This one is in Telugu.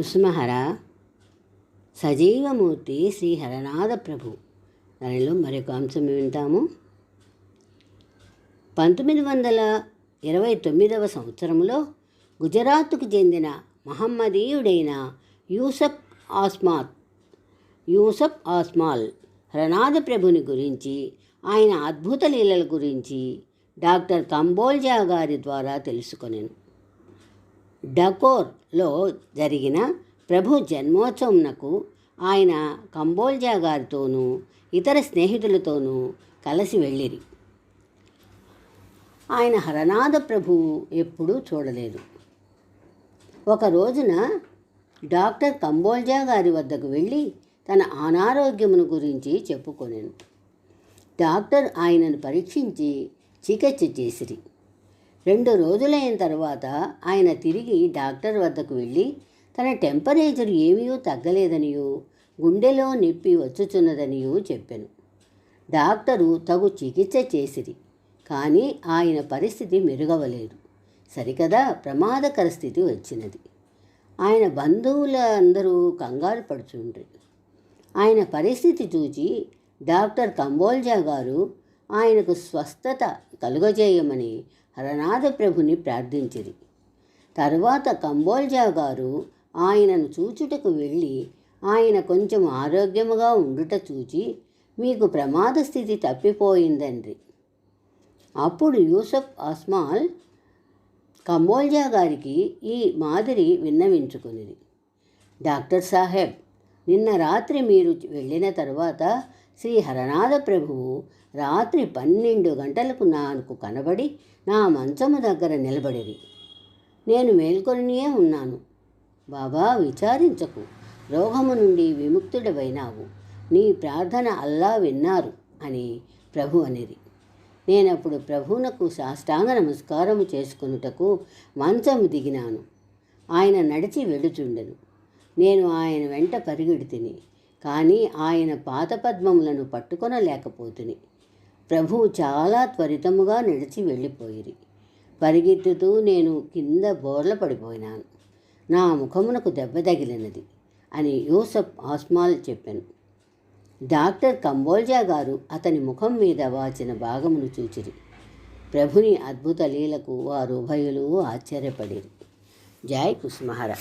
కుసుమహర సజీవమూర్తి శ్రీ హరనాథ ప్రభు దానిలో మరొక అంశం వింటాము. పంతొమ్మిది వందల ఇరవై తొమ్మిదవ సంవత్సరంలో గుజరాత్కు చెందిన మహమ్మదీయుడైన యూసఫ్ ఆస్మాత్ యూసఫ్ ఆస్మాల్ హరనాథ ప్రభుని గురించి ఆయన అద్భుత లీలల గురించి డాక్టర్ కంబోల్జా గారి ద్వారా తెలుసుకొనేను. డకోర్లో జరిగిన ప్రభు జన్మోత్సవంనకు ఆయన కంబోల్జా గారితోనూ ఇతర స్నేహితులతోనూ కలిసి వెళ్ళిరి. ఆయన హరనాథ ప్రభువు ఎప్పుడూ చూడలేదు. ఒక రోజున డాక్టర్ కంబోల్జా గారి వద్దకు వెళ్ళి తన అనారోగ్యమును గురించి చెప్పుకొనెను. డాక్టర్ ఆయనను పరీక్షించి చికిత్స చేసిరి. రెండు రోజులైన తర్వాత ఆయన తిరిగి డాక్టర్ వద్దకు వెళ్ళి తన టెంపరేచర్ ఏమీ తగ్గలేదనియో గుండెలో నొప్పి వచ్చుచున్నదనియో చెప్పాను. డాక్టరు తగు చికిత్స చేసిరి కానీ ఆయన పరిస్థితి మెరుగవలేదు. సరికదా ప్రమాదకర స్థితి వచ్చినది. ఆయన బంధువులందరూ కంగారు పడుచుండ్రి. ఆయన పరిస్థితి చూచి డాక్టర్ కంబోల్జా గారు ఆయనకు స్వస్థత కలుగజేయమని హరనాథ ప్రభుని ప్రార్థించిరి. తర్వాత కంబోల్జా గారు ఆయనను చూచుటకు వెళ్ళి ఆయన కొంచెం ఆరోగ్యముగా ఉండుట చూచి మీకు ప్రమాద స్థితి తప్పిపోయిందండ్రి. అప్పుడు యూసఫ్ అస్మాల్ కంబోల్జా గారికి ఈ మాదిరి విన్నవించుకునిది డాక్టర్ సాహెబ్ నిన్న రాత్రి మీరు వెళ్ళిన తర్వాత శ్రీ హరనాథ ప్రభువు రాత్రి పన్నెండు గంటలకు నాకు కనబడి నా మంచము దగ్గర నిలబడిరి. నేను మేల్కొనియే ఉన్నాను. బాబా విచారించకు. రోగము నుండి విముక్తుడవైనావు. నీ ప్రార్థన అల్లా విన్నారు అని ప్రభు అనేది నేనప్పుడు ప్రభువునకు సాష్టాంగ నమస్కారము చేసుకొనుటకు మంచము దిగినాను. ఆయన నడిచి వెడుచుండెను నేను ఆయన వెంట పరిగెడి తిని కానీ ఆయన పాదపద్మములను పట్టుకొనలేకపోతుని. ప్రభువు చాలా త్వరితముగా నడిచి వెళ్ళిపోయిరి. పరిగెత్తుతూ నేను కింద బోర్ల పడిపోయినాను. నా ముఖమునకు దెబ్బ తగిలినది అని యూసఫ్ ఆస్మాల్ చెప్పాను. డాక్టర్ కంబోల్జా గారు అతని ముఖం మీద వాచిన భాగమును చూచిరి. ప్రభుని అద్భుత లీలకు వారు ఉభయులు ఆశ్చర్యపడిరి. జై కుస్మహర